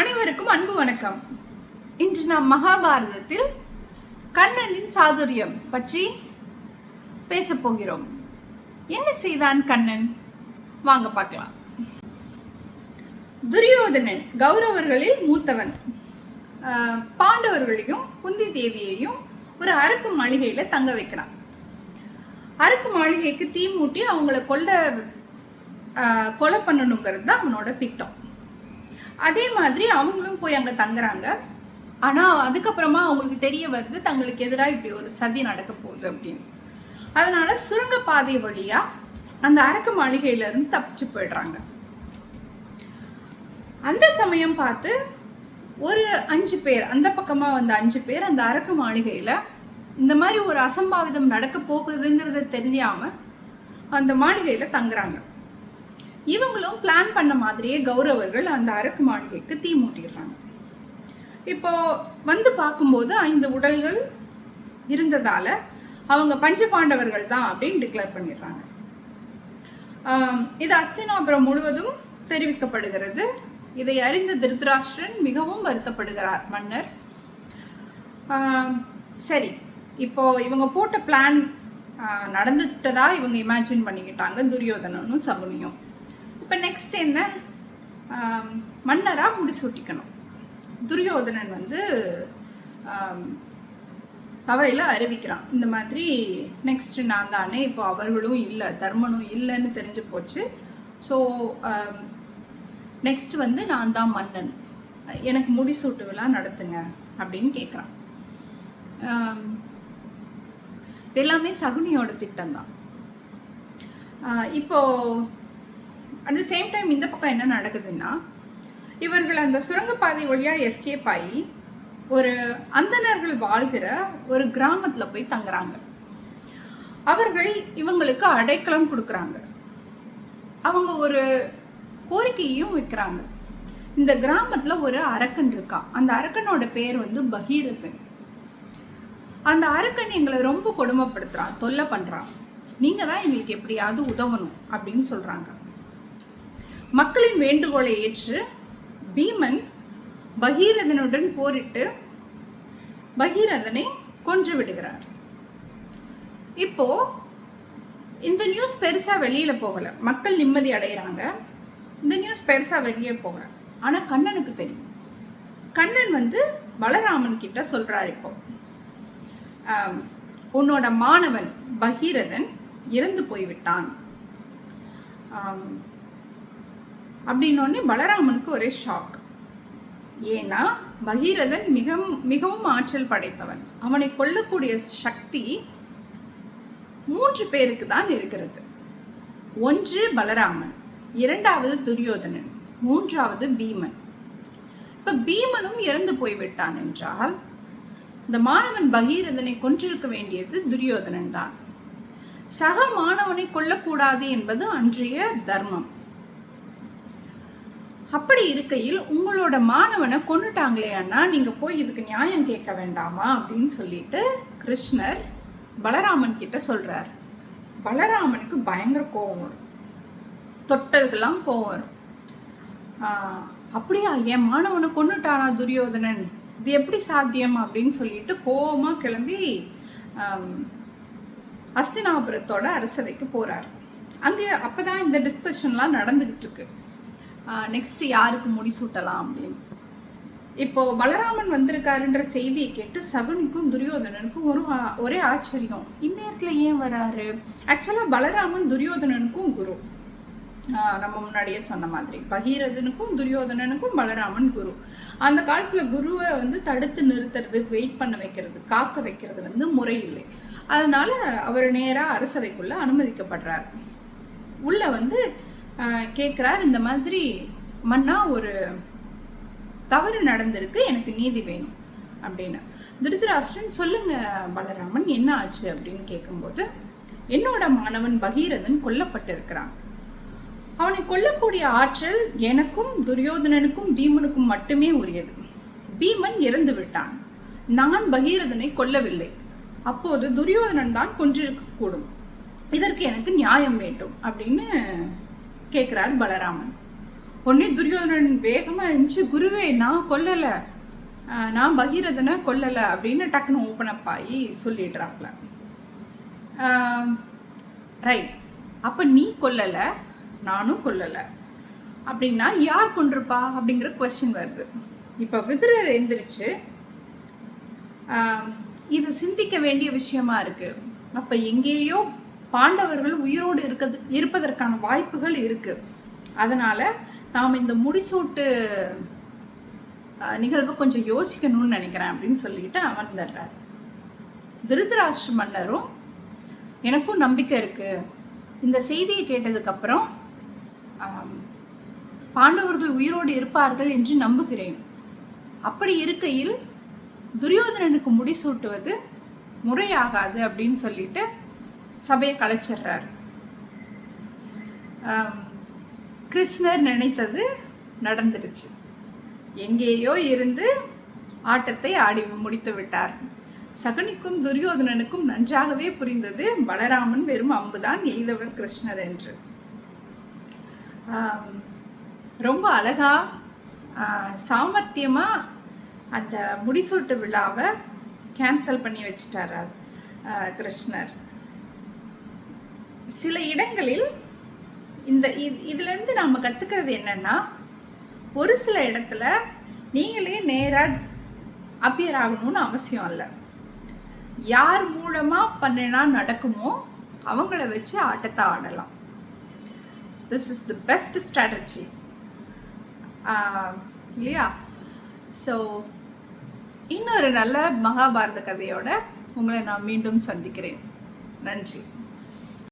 அனைவருக்கும் அன்பு வணக்கம். இன்று நாம் மகாபாரதத்தில் கண்ணனின் சாதுரியம் பற்றி பேசப் போகிறோம். என்ன செய்தான் கண்ணன்? வாங்க பார்க்கலாம். துரியோதனன் கௌரவர்களில் மூத்தவன். பாண்டவர்களையும் குந்தி தேவியையும் ஒரு அறுப்பு மாளிகையில் தங்க வைக்கிறான். அறுப்பு மாளிகைக்கு தீ மூட்டி அவங்கள கொல்ல கொலை பண்ணணுங்கிறது தான் அவனோட திட்டம். அதே மாதிரி அவங்களும் போய் அங்கே தங்குறாங்க. ஆனால் அதுக்கப்புறமா அவங்களுக்கு தெரிய வருது தங்களுக்கு எதிராக இப்படி ஒரு சதி நடக்க போகுது அப்படின்னு. அதனால சுரங்கப்பாதை வழியா அந்த அரக்கு மாளிகையில இருந்து தப்பிச்சு போயிடுறாங்க. அந்த சமயம் பார்த்து ஒரு அஞ்சு பேர் அந்த பக்கமாக வந்த அஞ்சு பேர் அந்த அரக்கு மாளிகையில் இந்த மாதிரி ஒரு அசம்பாவிதம் நடக்க போகுதுங்கிறத தெரியாமல் அந்த மாளிகையில் தங்குறாங்க. இவங்களும் பிளான் பண்ண மாதிரியே கௌரவர்கள் அந்த அரக்கு மாளிகைக்கு தீ மூட்டிடுறாங்க. இப்போ வந்து பார்க்கும்போது ஐந்து உடல்கள் இருந்ததால அவங்க பஞ்ச பாண்டவர்கள் தான் அப்படின்னு டிக்ளேர் பண்ணிடுறாங்க. இது அஸ்தினாபுரம் முழுவதும் தெரிவிக்கப்படுகிறது. இதை அறிந்த திருதராஷ்டிரன் மிகவும் வருத்தப்படுகிறார் மன்னர். சரி இப்போ இவங்க போட்ட பிளான் நடந்துட்டதா இவங்க இமேஜின் பண்ணிக்கிட்டாங்க துரியோதனனும் சகுனியும். இப்போ நெக்ஸ்ட் என்ன? மன்னராக முடிசூட்டிக்கணும். துரியோதனன் வந்து அவையில் அறிவிக்கிறான். இந்த மாதிரி நெக்ஸ்ட் நான் தானே இப்போ அவர்களும் இல்லை தர்மனும் இல்லைன்னு தெரிஞ்சு போச்சு. ஸோ நெக்ஸ்ட் வந்து நான் தான் மன்னன். எனக்கு முடிசூட்டு விழா நடத்துங்க அப்படின்னு கேட்குறான் எல்லாமே சகுனியோட திட்டம் தான். இப்போ அட் த சேம் டைம் இந்த பக்கம் என்ன நடக்குதுன்னா இவர்கள் அந்த சுரங்கப்பாதை வழியாக எஸ்கேப் ஆகி ஒரு அந்தணர்கள் வாழ்கிற ஒரு கிராமத்தில் போய் தங்குறாங்க. அவர்கள் இவங்களுக்கு அடைக்கலம் கொடுக்குறாங்க. அவங்க ஒரு கோரிக்கையும் வைக்கிறாங்க. இந்த கிராமத்தில் ஒரு அரக்கன் இருக்கான் அந்த அரக்கனோட பேர் வந்து பகீரதன். அந்த அரக்கன் எங்களை ரொம்ப கொடுமைப்படுத்துகிறான் தொல்லை பண்ணுறான் நீங்கள் தான் எங்களுக்கு எப்படியாவது உதவணும் அப்படின்னு சொல்கிறாங்க மக்களின் வேண்டுகோளை ஏற்று பீமன் பகீரதனுடன் போரிட்டு பகீரதனை கொன்று விடுகிறார். இப்போ இந்த நியூஸ் பெருசாக வெளியில் போகலை. மக்கள் நிம்மதி அடைகிறாங்க இந்த நியூஸ் பெருசாக வெளியே போகல. ஆனால் கண்ணனுக்கு தெரியும். கண்ணன் வந்து பலராமன் கிட்ட சொல்கிறார் இப்போ. உன்னோட மாணவன் பகீரதன் இறந்து போய்விட்டான். அப்படின்னோடனே பலராமனுக்கு ஒரே ஷாக் ஏன்னா பகீரதன் மிக மிகவும் ஆற்றல் படைத்தவன். அவனை கொல்லக்கூடிய சக்தி மூன்று பேருக்கு தான் இருக்கிறது. ஒன்று பலராமன் இரண்டாவது துரியோதனன் மூன்றாவது பீமன். இப்ப பீமனும் இறந்து போய்விட்டான் என்றால் இந்த மாணவன் பகீரதனை கொன்றிருக்க வேண்டியது துரியோதனன் தான். சக மாணவனை கொல்லக்கூடாது என்பது அன்றைய தர்மம். அப்படி இருக்கையில் உங்களோட மாணவனை கொன்னுட்டாங்களே அண்ணா நீங்க போய் இதுக்கு நியாயம் கேட்க வேண்டாமா அப்படின்னு சொல்லிட்டு கிருஷ்ணர் பலராமன் கிட்ட சொல்றார். பலராமனுக்கு பயங்கர கோபம் வரும். தொட்டதுக்கெல்லாம் கோபம் வரும். அப்படியா என் மாணவனை கொண்டுட்டானா துரியோதனன்? இது எப்படி சாத்தியம்? அப்படின்னு சொல்லிட்டு கோவமா கிளம்பி அஸ்தினாபுரத்தோட அரசவைக்கு போறார். அங்கே அப்பதான் இந்த டிஸ்கஷன்லாம் நடந்துகிட்டு இருக்கு. நெக்ஸ்ட் யாருக்கு முடிசூட்டலாம் அப்படின்னு. இப்போ பலராமன் வந்திருக்காருன்ற செய்தியை கேட்டு சகுனிக்கும் துரியோதனனுக்கும் ஒரு ஒரே ஆச்சரியம். இந்நேரத்தில் ஏன் வராரு? ஆக்சுவலாக பலராமன் துரியோதனனுக்கும் குரு. நம்ம முன்னாடியே சொன்ன மாதிரி. பகீரதனுக்கும் துரியோதனனுக்கும் பலராமன் குரு. அந்த காலத்தில் குருவை வந்து தடுத்து நிறுத்துறது வெயிட் பண்ண வைக்கிறது காக்க வைக்கிறது வந்து முறை இல்லை அதனால அவர் நேராக அரசவைக்குள்ள அனுமதிக்கப்படுறார். உள்ள வந்து கேட்குறார் இந்த மாதிரி மன்னா ஒரு தவறு நடந்திருக்கு எனக்கு நீதி வேணும் அப்படின்னு. திருதராஷ்டிரன் சொல்லுங்க பலராமன் என்ன ஆச்சு அப்படின்னு கேட்கும்போது என்னோட மாணவன் பகீரதன் கொல்லப்பட்டிருக்கிறான். அவனை கொல்லக்கூடிய ஆற்றல் எனக்கும் துரியோதனனுக்கும் பீமனுக்கும் மட்டுமே உரியது. பீமன் இறந்து விட்டான். நான் பகீரதனை கொல்லவில்லை. அப்போது துரியோதனன் தான் கொன்றிருக்கக்கூடும். இதற்கு எனக்கு நியாயம் வேண்டும் அப்படின்னு கேட்குறார் பலராமன். பொன்னி துரியோதனன் வேகமாக இருந்துச்சு குருவே நான் கொல்லலை. நான் பகீரதனை கொல்லலை. அப்படின்னு டக்குன்னு ஓப்பன் அப் ஆகி சொல்லிடுறாப்புல ரைட் அப்போ நீ கொல்லலை. நானும் கொல்லலை. அப்படின்னா யார் கொண்டிருப்பா அப்படிங்கிற கொஸ்டின் வருது. இப்போ விதிரர் எந்திரிச்சு இது சிந்திக்க வேண்டிய விஷயமா இருக்குது அப்போ எங்கேயோ பாண்டவர்கள் உயிரோடு இருக்கிறது இருப்பதற்கான வாய்ப்புகள் இருக்கு. அதனால நாம் இந்த முடிசூட்டு நிகழ்வு நிகழ்வை கொஞ்சம் யோசிக்கணும்னு நினைக்கிறேன் அப்படின்னு சொல்லிட்டு அமர்ந்துடுறார். திருதராஷ்டிர மன்னரும் எனக்கும் நம்பிக்கை இருக்கு. இந்த செய்தியை கேட்டதுக்கப்புறம் பாண்டவர்கள் உயிரோடு இருப்பார்கள் என்று நம்புகிறேன். அப்படி இருக்கையில் துரியோதனனுக்கு முடிசூட்டுவது முறையாகாது அப்படின்னு சொல்லிட்டு சபையை கலைச்சிடுறார் கிருஷ்ணர் நினைத்தது நடந்துடுச்சு. எங்கேயோ இருந்து ஆட்டத்தை ஆடி முடித்து விட்டார். சகுனிக்கும் துரியோதனனுக்கும் நன்றாகவே புரிந்தது பலராமன் வெறும் அம்புதான் எய்தவர் கிருஷ்ணர் என்று. ரொம்ப அழகா சாமர்த்தியமாக சாமர்த்தியமா அந்த முடிசூட்டு விழாவை கேன்சல் பண்ணி வச்சிட்டார் கிருஷ்ணர். சில இடங்களில் இந்த இது- இதுலேருந்து நாம் கற்றுக்கிறது என்னென்னா ஒரு சில இடத்துல நீங்களே நேராக அப்பியர் ஆகணும்னு அவசியம் இல்லை. யார் மூலமாக பண்ணினா நடக்குமோ அவங்கள வச்சு ஆட்டத்தை ஆடலாம். This is the best strategy இல்லையா? ஸோ இன்னொரு நல்ல மகாபாரத கதையோட உங்களை நான் மீண்டும் சந்திக்கிறேன். நன்றி.